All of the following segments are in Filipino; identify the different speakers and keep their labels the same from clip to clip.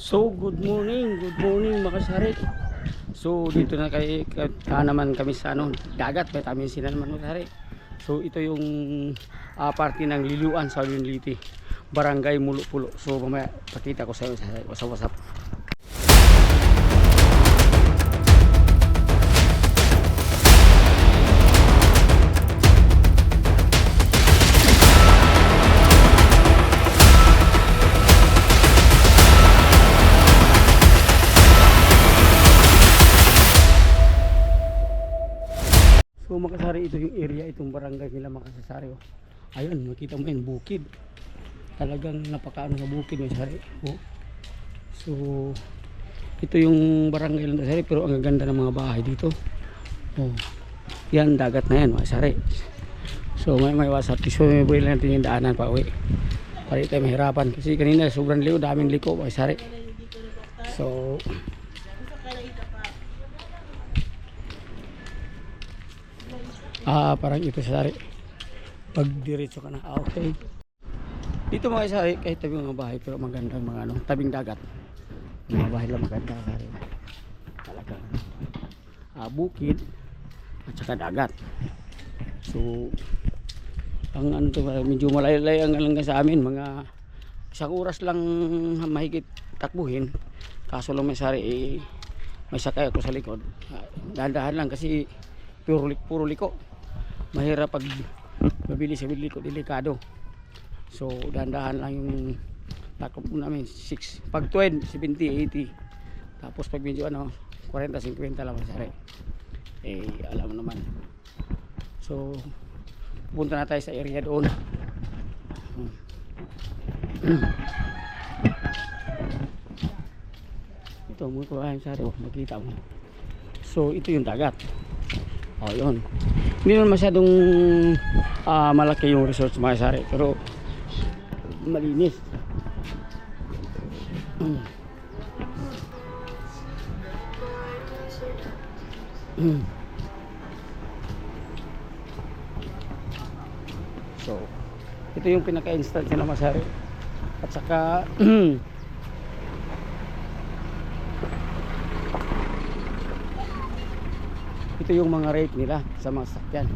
Speaker 1: So, good morning, good morning mga kasari. So, dito na kay ka, naman kami sa ano, dagat, may tamin sila naman mga kasari. So, ito yung ah, parte ng Liluan sa Lunliti, Barangay Mulupulo. So, mamaya pakita ko sa iyo sa, sa WhatsApp. So makasari ito yung area itong barangay nila makasasari. Oh. Ayun, makita mo yun, bukid. Talagang napakaano sa bukid makasari. Oh. So ito yung barangay nila makasari pero ang ganda ng mga bahay dito. Oh. Yan dagat na yan makasari. So may may wasap. So may buhay natin yung daanan pa uwi. Para tayo mahirapan. Kasi kanina sobrang liw, daming liko makasari. So Ah, parang ito sa sari. Pag diretso ka na. Ah, okay. Dito mga sari, kahit tabi mga bahay, pero magandang mga ano, tabing dagat. Mga bahay lang maganda sari. Talagang ah, bukid at saka dagat. So, ang ano to, medyo malaylay ang lang sa amin, mga isang oras lang mahigit takbuhin. Kaso lang may sari, eh, may sakay ako sa likod. Ah, Dahan-dahan lang kasi puro, puro liko mahirap pag mabili sa liko delikado. So dahan-dahan lang yung takop namin 6 pag 20 70 80 tapos pag medyo ano 40 50 lang masari. Eh alam mo naman. So pupunta na tayo sa area doon. Ito mo ko ayun sari oh, makita mo. So ito yung dagat. Oh yun hindi naman masyadong ah, malaki yung resort mga sari. Pero malinis. So ito yung pinaka-instant nila masari at saka ito yung mga rate nila sa mga sakyan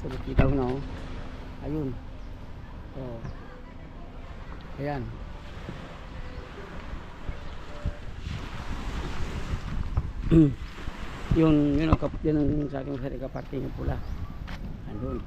Speaker 1: so nakita ko na oh. Ayun. Oh ayan. Yun yun ang kap yun ang sa akin sa kaparting yung pula. Andun.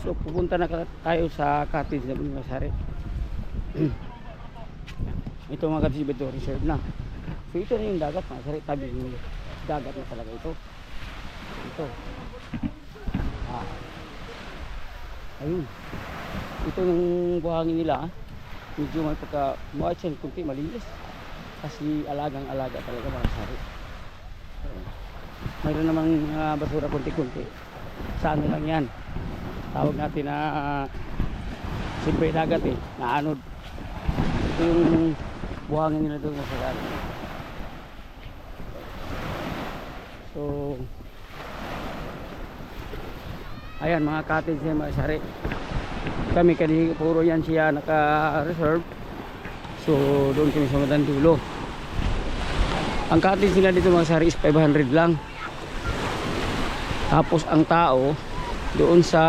Speaker 1: So pupunta na tayo sa cottage na Bungasari ito mga cottage ito reserve na. So ito na yung dagat mga sari tabi yung dagat na talaga ito. Ito. Ah. ayun. Ito yung buhangin nila ah. medyo may pagka mawat siya kunti malinis. Kasi alagang alaga talaga mga sari mayroon namang uh, basura kunti-kunti. Sa ano lang yan. Tawag natin na uh, siyempre dagat eh. Naanod ito yung buhangin nila doon sa dagat so ayan mga cottage yan mga sari. Kami kanina puro yan siya naka-reserve. So doon kami sa madang dulo. Ang cottage nila dito mga sari is 500 lang. Tapos ang tao doon sa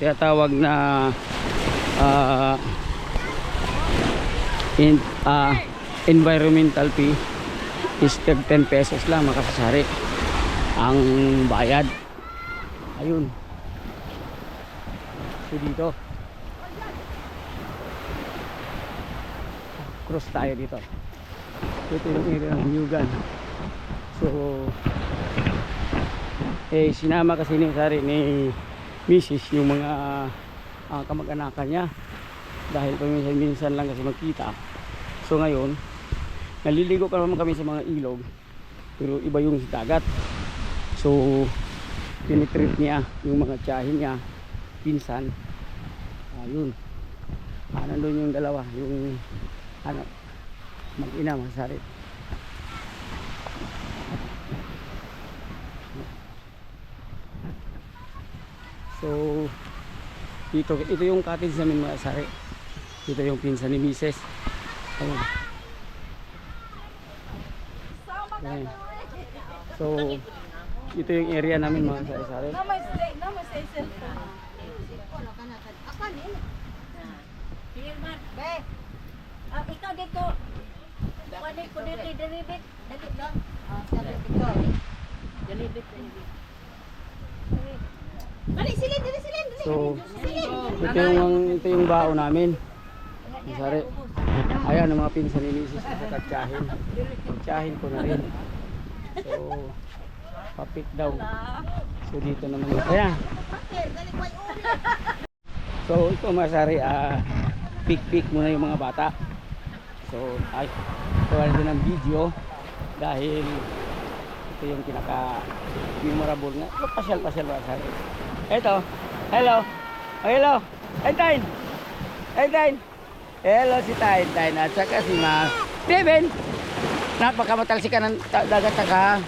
Speaker 1: tinatawag na ah, in, ah, environmental fee is 10 pesos lang makasasari ang bayad. Ayun. So dito. Cross tayo dito. Ito yung area ng Yugan. So eh sinama kasi ni Sari ni Mrs. yung mga ah, kamag-anakan niya. Dahil paminsan-minsan lang kasi magkita. So ngayon naliligo pa naman kami sa mga ilog pero iba yung dagat so pinitrip niya yung mga tiyahin niya pinsan ayun ah, nandun yung dalawa yung ano mag-ina masari so Dito, ito yung cottage namin mga sari. Dito yung pinsan ni. Ayun. Ayun. So, ito yung area namin mga sari-sari.
Speaker 2: Ikaw dito. Pwede ko dito i-deribit. Dali lang. Ah, dali deribit. Dali, silin, dali.
Speaker 1: So, ito yung, ito yung bao namin. Sari. Ayan ang mga pinsan ni Mrs. sa katsahin. Katsahin ko na rin. So, papit daw. So, dito naman.
Speaker 2: Uli.
Speaker 1: So ito masari ah pick-pick muna yung mga bata. So ay kuha din ng video dahil ito yung pinaka memorable nga. Oh, pasyal-pasyal masari. Ito. Hello. Oh, hello. Hey, Tain. Hey, Tain. Hello si Tain, Tain. At saka si Ma. Steven. Napakamatalsikan ng ta- dagat saka.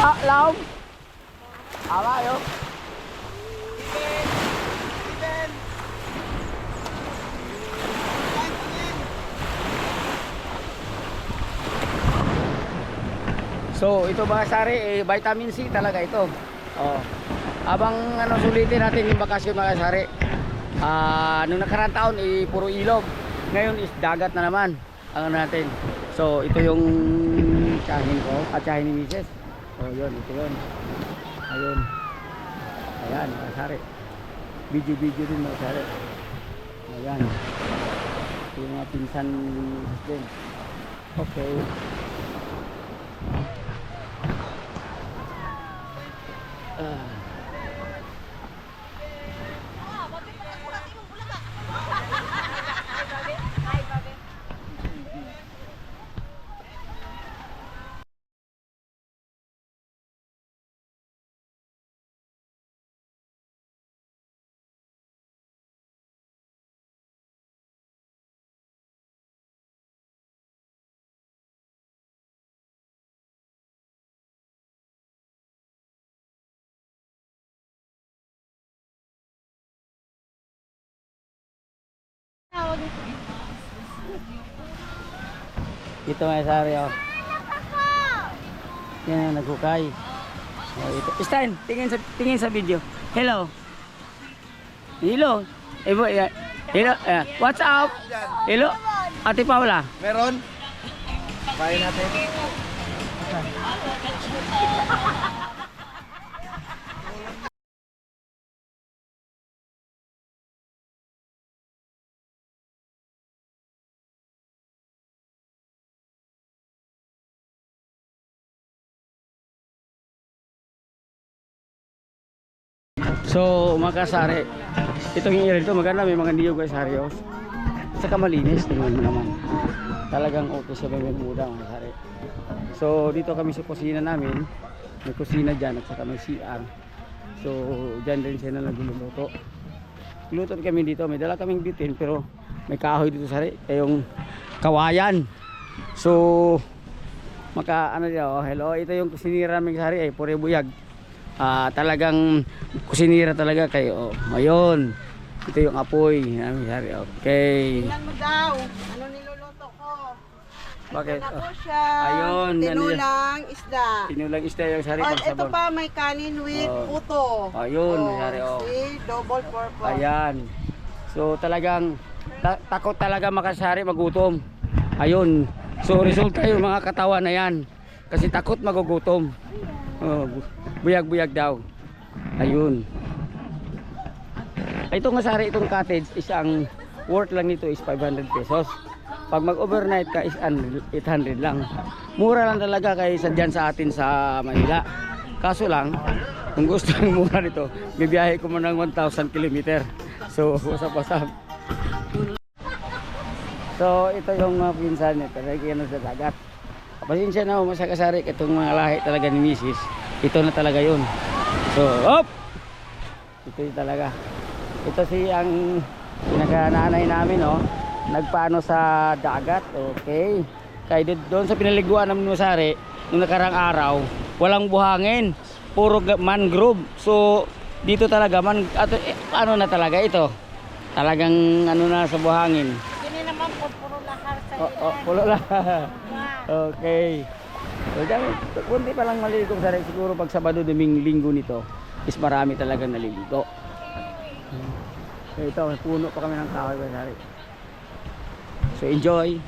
Speaker 1: Ah, laom. Awa yo. So ito ba sari eh, vitamin C talaga ito. Oh. Abang ano sulitin natin yung bakasyon mga sari. Ah, nung nakaraang taon eh, puro ilog. Ngayon is dagat na naman ang ano natin. So ito yung tsahin ko at tsahin ni Mrs. Oh yun, ito yun. Ayun. Ayan, mga sari. Video-video din mga sari. Ayan. Ito yung mga pinsan din. Okay. Ito mga sari oh. Yan naghukay. Oh, ito. Stan, tingin sa tingin sa video. Hello. Hello. Eh, boy, eh, hello. eh, what's up? Hello. Ate Paula.
Speaker 3: Meron? Kain natin.
Speaker 1: So, mga kasari, itong yung area dito, maganda, may mga niyog guys, Harios. Saka malinis, tingnan mo naman. Talagang okay siya may muda, mga kasari. So, dito kami sa kusina namin. May kusina dyan at saka may CR. So, dyan din siya na nagluluto. Luto kami dito, may dala kaming bitin pero may kahoy dito sa eh, yung kawayan. So, maka ano dito, oh, hello, ito yung kusinira namin sa ay pure buyag. Ah, talagang kusinira talaga kayo. Oh, ayun. Ito yung apoy sari. Okay.
Speaker 4: Tingnan mo daw, ano niluluto ko.
Speaker 1: Bakit?
Speaker 4: Ito na
Speaker 1: Oh,
Speaker 4: po siya.
Speaker 1: Ayun,
Speaker 4: Tinulang isda.
Speaker 1: tinulang isda yung sari
Speaker 4: Oh, ito pa may kanin with
Speaker 1: Oh.
Speaker 4: puto.
Speaker 1: Ayun, nangyari, oh.
Speaker 4: See, double purpose.
Speaker 1: Ayan. So talagang ta- takot talaga makasari magutom. Ayun. So resulta yung mga katawan na yan. Kasi takot magugutom. Oh, bu- buyag-buyag daw. Ayun. Ito nga sari itong cottage is ang worth lang nito is 500 pesos. Pag mag-overnight ka is an- 800 lang. Mura lang talaga kaysa dyan sa atin sa Manila. Kaso lang, kung gusto ng mura nito, bibiyahe ko mo ng 1,000 km. So, usap-usap. So, ito yung mga pinsan nito. Nagkino sa dagat. Pasensya na ako masakasari itong mga lahi talaga ni misis. Ito na talaga yun. So, op! Ito yun talaga. Ito si ang pinagkananay namin, no? Nagpaano sa dagat. Okay. Kaya doon sa pinaliguan ng Nusari, nung nakarang araw, walang buhangin. Puro mangrove. So, dito talaga, man, ato, eh, ano na talaga ito? Talagang ano na sa buhangin.
Speaker 2: Hindi naman po, puro lahar sa
Speaker 1: oh, oh, puro
Speaker 2: lahar.
Speaker 1: okay. So, dami, kunti pa lang maligo sa siguro pag Sabado, Doming, Linggo nito is marami talaga naliligo. So, ito, puno pa kami ng tao. Sari. So enjoy!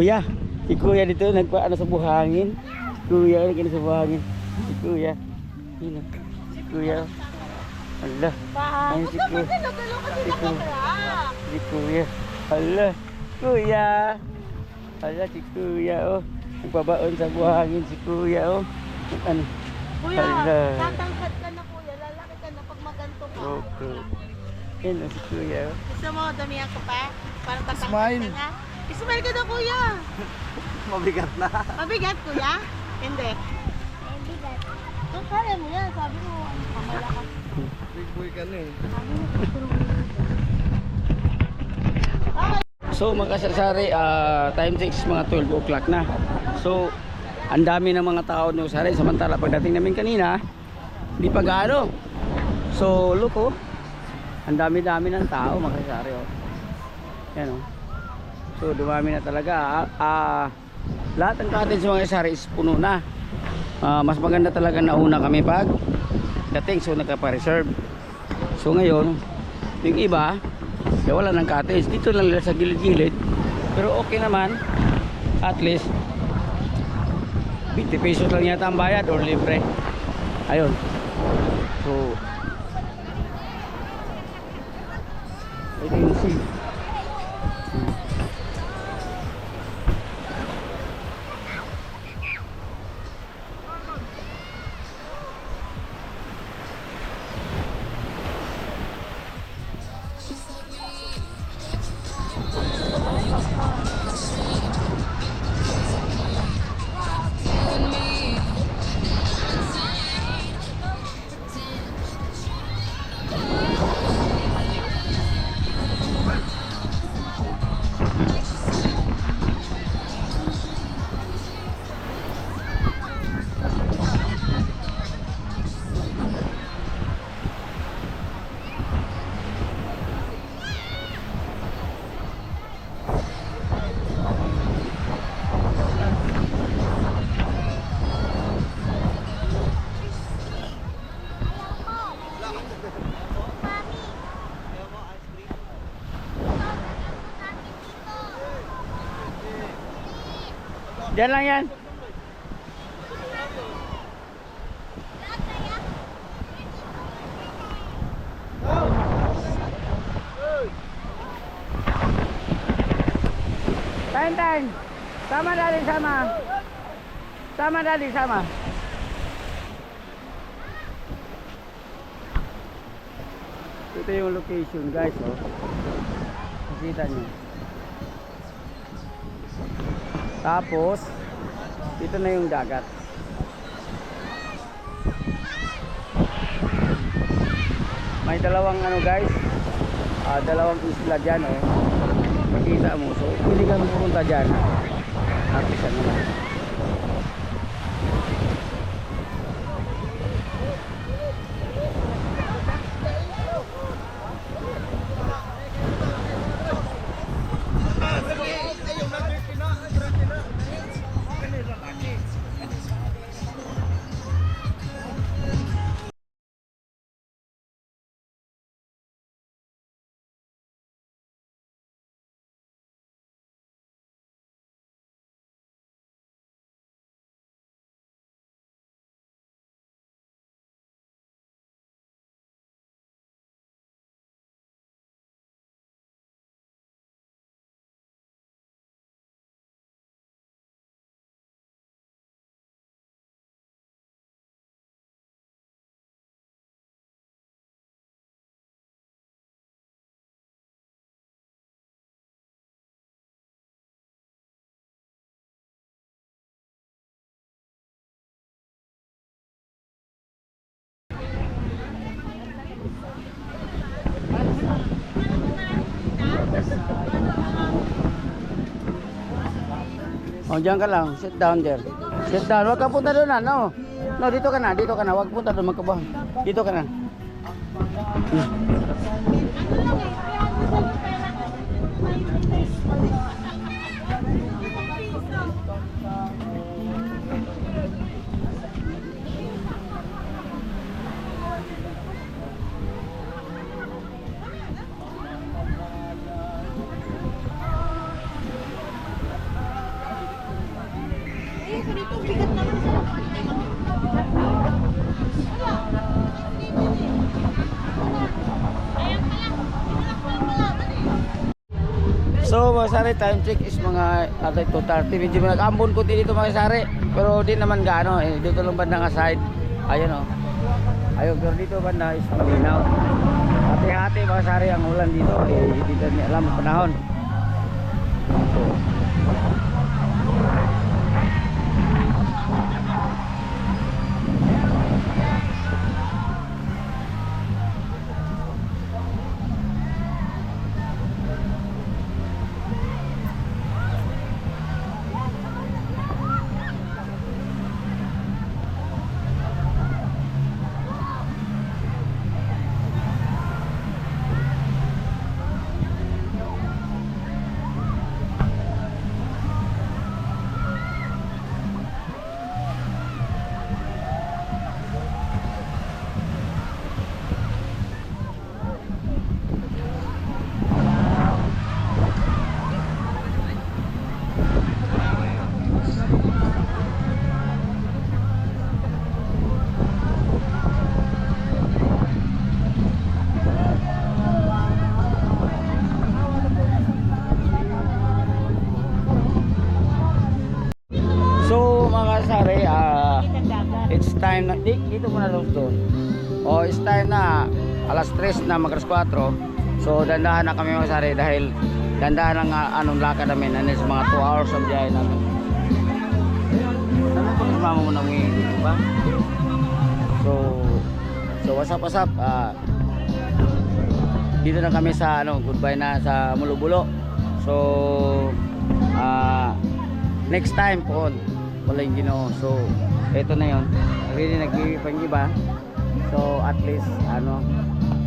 Speaker 1: kuya. Si kuya dito nagpaano sa buhangin. Si kuya nagkano sa buhangin. Si kuya. Yun oh. Si kuya. Oh. Allah. Ay, si kuya. Si kuya. Si kuya. Allah. Kuya. Allah si kuya oh. Nagpabaon sa buhangin si kuya oh. Ano?
Speaker 4: Kuya,
Speaker 1: Allah.
Speaker 4: tatangkad ka na kuya. Lalaki ka na pag maganto ka.
Speaker 1: Okay. Yan oh, si kuya.
Speaker 4: Gusto mo damihan ka pa? Parang tatangkad ka na. Ismail ka na kuya.
Speaker 3: Mabigat na.
Speaker 4: Mabigat kuya? Hindi. Kung kaya mo yan, sabi mo, ano, kamalakas.
Speaker 3: Big boy ka na eh.
Speaker 1: So mga kasari, ah, time checks mga 12 o'clock na. So, ang dami ng mga tao no sari samantala pagdating namin kanina, hindi pa gaano. So, look oh. Ang dami-dami ng tao mga kasari oh. Yan oh. So, dumami na talaga. Ah, ah, lahat ng cottage mga kasari is puno na. Ah, mas maganda talaga na una kami pag dating so nagpa-reserve. So ngayon, yung iba, kaya wala ng cottage. Dito lang nila sa gilid-gilid. Pero okay naman. At least 20 pesos lang yata ang bayad or libre. Ayun. So Diyan lang yan. Time, time. Sama dali, sama. Sama dali, sama. Ito yung location guys, oh. Nakita nyo. Tapos, dito na yung dagat. May dalawang ano guys, ah, dalawang isla dyan oh. Makita mo. So, pwede kami pumunta dyan. Happy ka naman. O, oh, dyan ka lang. Sit down there. Sit down. Huwag ka punta doon na, no? Dito ka na. Dito ka na. Huwag punta doon. Magkabahan. Dito ka na. Hmm. Mga sari, time check is mga atay 2.30. Medyo nag-ambon ko dito mga sari. Pero di naman gaano eh. Dito lang banda nga side. Ayun oh. Ayun, pero dito banda is malinaw. Hati-hati mga sari ang ulan dito. Eh, hindi natin alam ang panahon. Dito muna lang doon. O, it's time na, alas 3 na, magras 4. So, dandahan na kami mga sari dahil dandahan ang ah, anong lakad namin. Ano sa mga 2 hours ang biyahe namin. Ano pa mas mama mo na uwi dito ba? So, so what's up, what's up? Ah, dito na kami sa ano, goodbye na sa Mulubulo. So, ah, next time po, yung ginoo. So, eto na yon Really nag-iipang iba. So, at least, ano,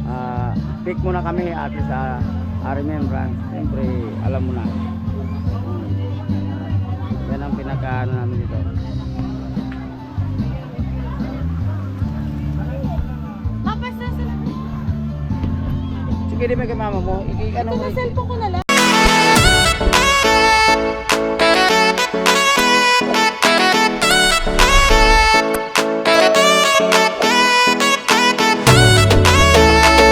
Speaker 1: ah, pick muna kami at least uh, remembrance. Siyempre, alam mo na. Hmm. Yan ang pinaka ano namin dito. Sige, di ba kay mama mo? Iki, ano
Speaker 4: Ito na cellphone ko na lang.